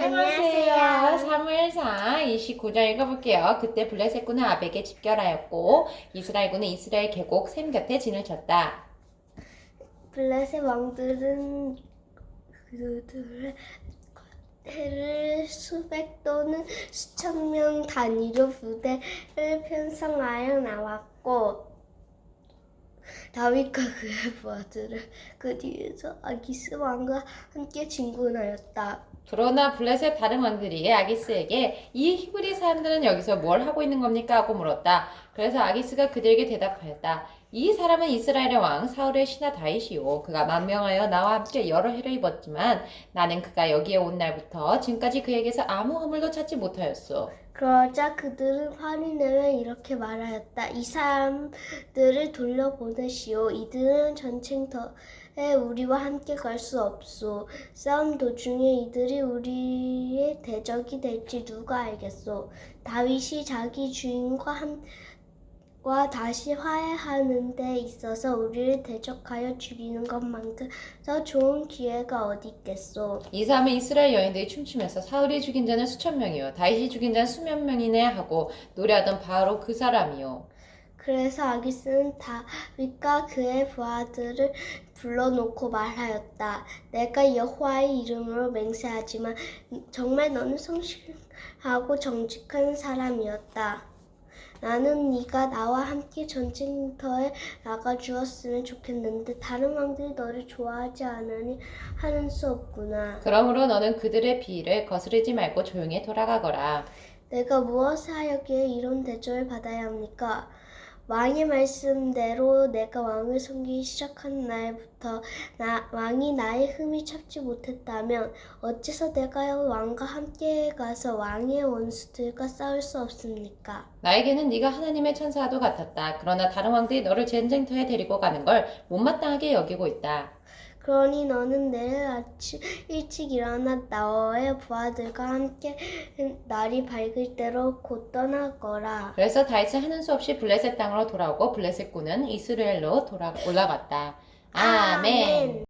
안녕하세요. 안녕하세요. 사무엘상 29장 읽어볼게요. 그때 블레셋 군은 아벡에 집결하였고 이스라엘 군은 이스라엘 계곡 샘 곁에 진을 쳤다. 블레셋 왕들은 그들의 해를 수백 또는 수천 명 단위로 부대를 편성하여 나왔고 다윗과 그의 부하들은 그 뒤에서 아기스 왕과 함께 진군하였다. 그러나 블레셋 다른 왕들이 아기스에게 이 히브리 사람들은 여기서 뭘 하고 있는 겁니까? 하고 물었다. 그래서 아기스가 그들에게 대답하였다. 이 사람은 이스라엘의 왕 사울의 신하 다윗이요. 그가 만명하여 나와 함께 여러 해를 입었지만 나는 그가 여기에 온 날부터 지금까지 그에게서 아무 허물도 찾지 못하였소. 그러자 그들은 화를 내며 이렇게 말하였다. 이 사람들을 돌려보내시오. 이들은 전쟁터에 우리와 함께 갈 수 없소. 싸움 도중에 이들이 우리의 대적이 될지 누가 알겠소. 다윗이 자기 주인과 함, 과 다시 화해하는 데 있어서 우리를 대적하여 죽이는 것만큼 더 좋은 기회가 어디 있겠소. 이 사람은 이스라엘 여인들이 춤추면서 사울이 죽인 자는 수천 명이요 다윗이 죽인 자는 수몇 명이네 하고 노래하던 바로 그 사람이요 그래서 아기스는 다윗과 그의 부하들을 불러놓고 말하였다. 내가 여호와의 이름으로 맹세하지만 정말 너는 성실하고 정직한 사람이었다. 나는 네가 나와 함께 전쟁터에 나가 주었으면 좋겠는데 다른 왕들이 너를 좋아하지 않으니 하는 수 없구나. 그러므로 너는 그들의 비위를 거스르지 말고 조용히 돌아가거라 내가 무엇을 하였기에 이런 대접을 받아야 합니까? 왕의 말씀대로 내가 왕을 섬기기 시작한 날부터 나, 왕이 나의 흠을 찾지 못했다면 어째서 내가 왕과 함께 가서 왕의 원수들과 싸울 수 없습니까? 나에게는 네가 하나님의 천사와도 같았다 그러나 다른 왕들이 너를 전쟁터에 데리고 가는 걸 못마땅하게 여기고 있다 그러니 너는 내일 아침 일찍 일어나 너의 부하들과 함께 날이 밝을 대로 곧 떠나거라. 그래서 다윗은 하는 수 없이 블레셋 땅으로 돌아오고 블레셋 군은 이스라엘로 돌아 올라갔다 아멘.